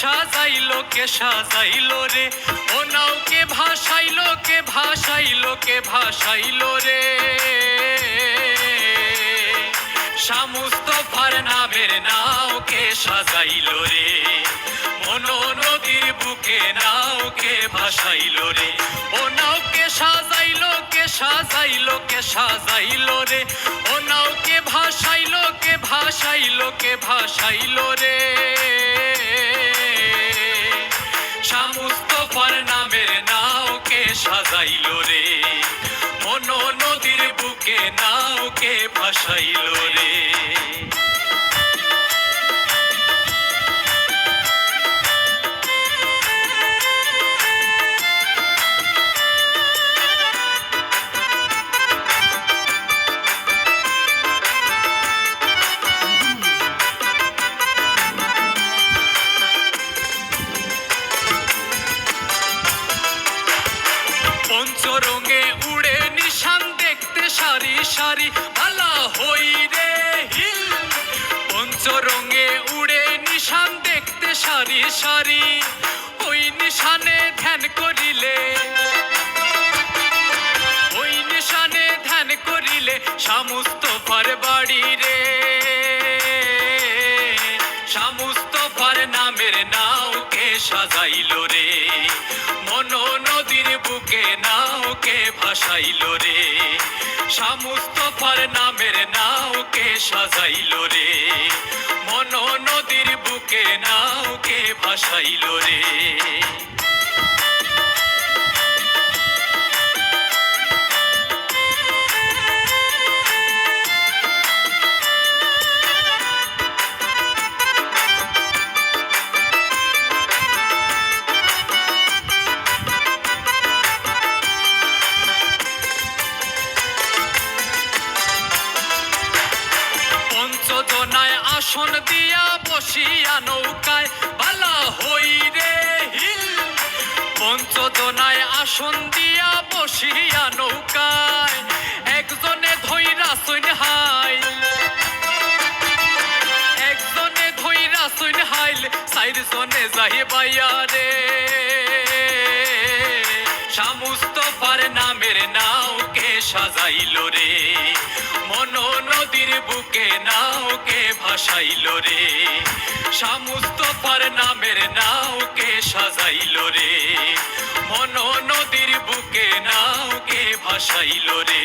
সাজাইলো, কে সাজাইলো রে? ও নাওকে ভাসাইলো, কে ভাসাইলো কে ভাসাইলো রে? সমস্তফার নামের নাও, কে সাজাইলো রে? মনো নদীর বুকে নাও, কে ভাসাইলো রে? ও নাও, কে সাজাইলো কে সাজাইলো কে সাজাইলো রে? ও নাও, কে ভাসাইলো কে ভাসাইলো কে ভাসাইলো রে? সমস্তফার নামের নাও কে সাজাইলো রে। মনো নদীর বুকে নাও কে ভাসাইলো রে। পঞ্চরঙে উড়ে নিশান দেখতে সারি সারি, ভালা হই রে হিল। উড়ে নিশান দেখতে সারি সারি, ওই নিশানে ধ্যান করিলে। ওই নিশানে ধ্যান করিলে সমস্ত ফার বাড়ি রে। সমস্ত ফার নামের নাও কে সাজাইলো ভাসাইলো রে। সামুস্তফার নামের নাও কে সাজাইলো রে। মন নদীর বুকে নাও কে ভাসাইলো রে। পঞ্চজনায় আসন দিয়া বসিয়া নৌকায় বালা হই রে হিল। আসন দিয়া বসিয়া নৌকায় একজনে ধইরা সইন হাই একজনে ধইরা সইন হাইল সাইর জনে যাই বাইয়া রে। সমস্ত পার নামের নাও কে সাজাইলো রে। মনো নদীর বুকে নাওকে ভাসাইল রে। সমস্ত পার নামের নাওকে সাজাইল রে। মন নদীর বুকে নাওকে ভাসাইলো রে।